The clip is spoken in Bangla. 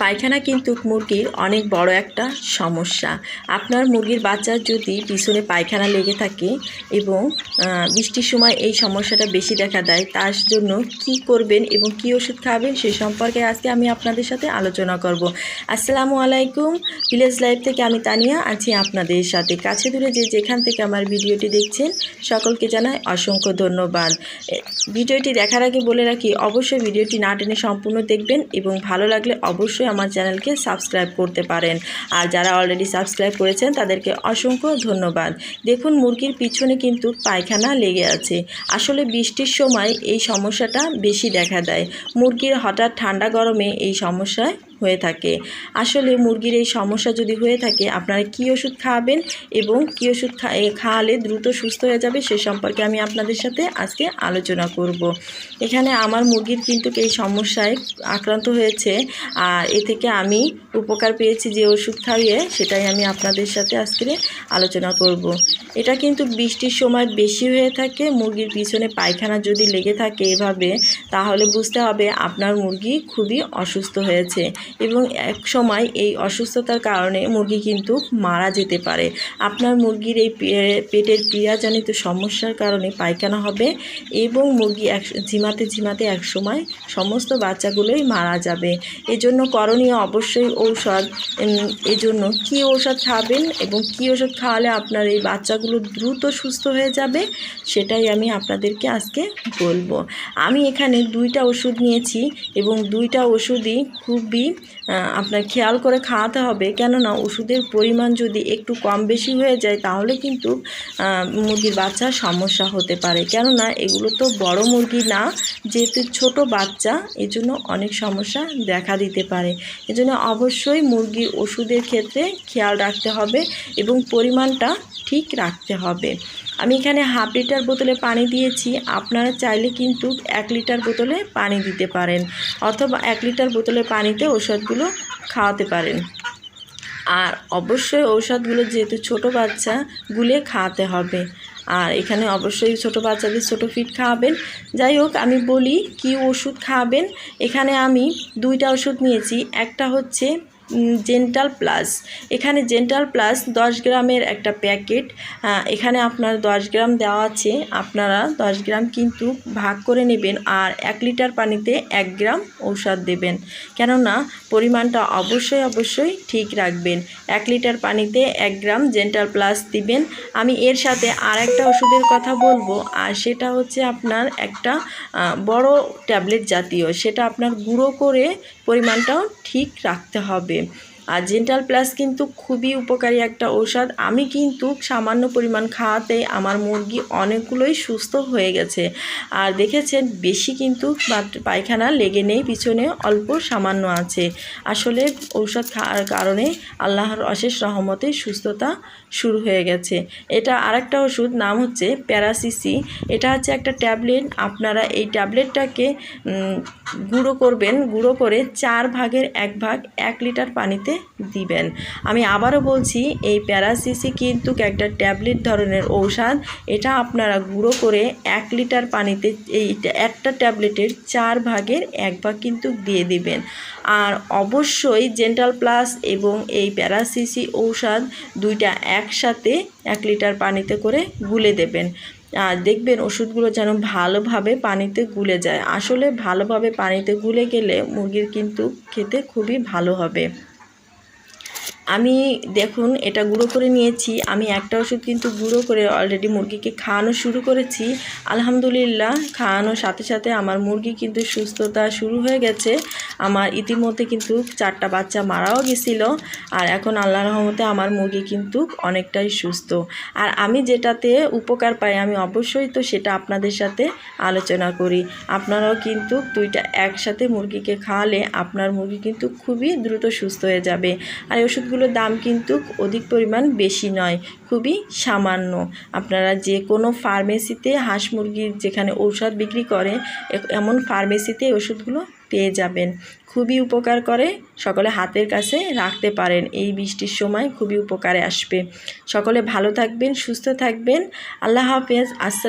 পায়খানা কিন্তু মুরগির অনেক বড় একটা সমস্যা। আপনার মুরগির বাচ্চার যদি পিছনে পায়খানা লেগে থাকে এবং বৃষ্টির সময় এই সমস্যাটা বেশি দেখা দেয়, তার জন্য কি করবেন এবং কি ওষুধ খাবেন সে সম্পর্কে আজকে আমি আপনাদের সাথে আলোচনা করব। আসসালামু আলাইকুম, ভিলেজ লাইফ থেকে আমি তানিয়া আছি আপনাদের সাথে। কাছে দূরে যে যেখান থেকে আমার ভিডিওটি দেখছেন, সকলকে জানাই অসংখ্য ধন্যবাদ। ভিডিওটি দেখার আগে বলে রাখি, অবশ্যই ভিডিওটি না টেনে সম্পূর্ণ দেখবেন এবং ভালো লাগলে অবশ্যই আমার চ্যানেলকে সাবস্ক্রাইব করতে পারেন। আর যারা অলরেডি সাবস্ক্রাইব করেছেন, তাদেরকে অসংখ্য ধন্যবাদ। দেখুন, মুরগির পিছনে কিন্তু পায়খানা লেগে আছে। আসলে বৃষ্টির সময় এই সমস্যাটা বেশি দেখা দেয়। মুরগির হঠাৎ ঠান্ডা গরমে এই সমস্যায় হয়ে থাকে। আসলে মুরগির এই সমস্যা যদি হয়ে থাকে, আপনারা কি ওষুধ খাওয়াবেন এবং কি ওষুধ খাওয়ালে দ্রুত সুস্থ হয়ে যাবে সে সম্পর্কে আমি আপনাদের সাথে আজকে আলোচনা করব। এখানে আমার মুরগির কিন্তু এই সমস্যায় আক্রান্ত হয়েছে। আর এ থেকে আমি উপকার পেয়েছি যে ওষুধ খাইয়ে, সেটাই আমি আপনাদের সাথে আজকে আলোচনা করব। এটা কিন্তু বৃষ্টির সময় বেশি হয়ে থাকে, মুরগির পিছনে পায়খানা যদি লেগে থাকে এভাবে, তাহলে বুঝতে হবে আপনার মুরগি খুবই অসুস্থ হয়েছে। এবং এক সময় এই অসুস্থতার কারণে মুরগি কিন্তু মারা যেতে পারে। আপনার মুরগির এই পেটের ক্রিয়াজনিত সমস্যার কারণে পায়খানা হবে এবং মুরগি এক, ঝিমাতে ঝিমাতে এক সময় সমস্ত বাচ্চাগুলোই মারা যাবে। এজন্য করণীয় অবশ্যই ঔষধ। এজন্য কি ঔষধ খাবেন এবং কি ওষুধ খাওয়ালে আপনার এই বাচ্চাগুলো দ্রুত সুস্থ হয়ে যাবে, সেটাই আমি আপনাদেরকে আজকে বলব। আমি এখানে দুইটা ওষুধ নিয়েছি এবং দুইটা ওষুধই খুবই আপনার খেয়াল করে খাওয়াতে হবে। কেননা ওষুধের পরিমাণ যদি একটু কম বেশি হয়ে যায়, তাহলে কিন্তু মুরগির বাচ্চার সমস্যা হতে পারে। কেননা এগুলো তো বড় মুরগি না, যেহেতু ছোট বাচ্চা, এজন্য অনেক সমস্যা দেখা দিতে পারে। এজন্য অবশ্যই মুরগির ওষুধের ক্ষেত্রে খেয়াল রাখতে হবে এবং পরিমাণটা ঠিক রাখতে হবে। আমি এখানে হাফ লিটার বোতলে পানি দিয়েছি। আপনারা চাইলে কিন্তু এক লিটার বোতলে পানি দিতে পারেন অথবা এক লিটার বোতলে পানিতে ওষুধগুলো খাওয়াতে পারেন। আর অবশ্যই ঔষধগুলো যেহেতু ছোট বাচ্চা, গুলে খাওয়াতে হবে। আর এখানে অবশ্যই ছোট বাচ্চাদের ছোট ফিট খাওয়াবেন। যাই হোক, আমি বলি কি ওষুধ খাওয়াবেন এখানে আমি দুইটা ওষুধ নিয়েছি। একটা হচ্ছে জেন্টাল প্লাস এখানে জেন্টাল প্লাস দশ গ্রামের একটা প্যাকেট। এখানে আপনার দশ গ্রাম দেওয়া আছে। আপনারা দশ গ্রাম কিন্তু ভাগ করে নেবেন আর এক লিটার পানিতে এক গ্রাম ঔষধ দেবেন। কেননা পরিমাণটা অবশ্যই অবশ্যই ঠিক রাখবেন। এক লিটার পানিতে এক গ্রাম জেন্টাল প্লাস দিবেন। আমি এর সাথে আর একটা ওষুধের কথা বলব। আর সেটা হচ্ছে আপনার একটা বড় ট্যাবলেট জাতীয়। সেটা আপনার গুঁড়ো করে পরিমাণটাও ঠিক রাখতে হবে। söyleyeyim. আর জেন্টাল প্লাস কিন্তু খুবই উপকারী একটা ঔষধ। আমি কিন্তু সামান্য পরিমাণ খাওয়াতে আমার মুরগি অনেকগুলোই সুস্থ হয়ে গেছে। আর দেখেছেন, বেশি কিন্তু পায়খানা লেগে নেই, পিছনে অল্প সামান্য আছে। আসলে ঔষধ খাওয়ার কারণে আল্লাহর অশেষ রহমতে সুস্থতা শুরু হয়ে গেছে। এটা আরেকটা ওষুধ নাম হচ্ছে প্যারাসিসি এটা হচ্ছে একটা ট্যাবলেট। আপনারা এই ট্যাবলেটটাকে গুঁড়ো করবেন। গুঁড়ো করে চার ভাগের এক ভাগ এক লিটার পানিতে দিবেন। আমি আবারও বলছি, এই প্যারাসিসি কিন্তু একটা ট্যাবলেট ধরনের ঔষধ। এটা আপনারা গুঁড়ো করে এক লিটার পানিতে এই একটা ট্যাবলেটের চার ভাগের এক ভাগ কিন্তু দিয়ে দিবেন। আর অবশ্যই জেন্টাল প্লাস এবং এই প্যারাসিসি ঔষধ দুইটা একসাথে এক লিটার পানিতে করে গুলে দেবেন। আর দেখবেন ওষুধগুলো যেন ভালোভাবে পানিতে গুলে যায়। আসলে ভালোভাবে পানিতে গুলে গেলে মুরগির কিন্তু খেতে খুবই ভালো হবে। আমি দেখুন, এটা গুঁড়ো করে নিয়েছি। আমি একটা ওষুধ কিন্তু গুঁড়ো করে অলরেডি মুরগিকে খাওয়ানো শুরু করেছি। আলহামদুলিল্লাহ, খাওয়ানোর সাথে সাথে আমার মুরগি কিন্তু সুস্থতা শুরু হয়ে গেছে। আমার ইতিমধ্যে কিন্তু চারটা বাচ্চা মারাও গেছিল। আর এখন আল্লাহ রহমতে আমার মুরগি কিন্তু অনেকটাই সুস্থ। আর আমি যেটাতে উপকার পাই, আমি অবশ্যই তো সেটা আপনাদের সাথে আলোচনা করি। আপনারাও কিন্তু দুইটা একসাথে মুরগিকে খাওয়ালে আপনার মুরগি কিন্তু খুবই দ্রুত সুস্থ হয়ে যাবে। আর এই ওষুধগুলোর দাম কিন্তু অধিক পরিমাণ বেশি নয়, খুবই সামান্য। আপনারা যে কোনো ফার্মেসিতে হাঁস মুরগির যেখানে ঔষধ বিক্রি করে এমন ফার্মেসিতে ওষুধগুলো পেয়ে যাবেন। খুবই উপকার করে, সকলে হাতের কাছে রাখতে পারেন। এই বৃষ্টির সময় খুবই উপকারে আসবে। সকলে ভালো থাকবেন, সুস্থ থাকবেন। আল্লাহ হাফেজ। আসসালাম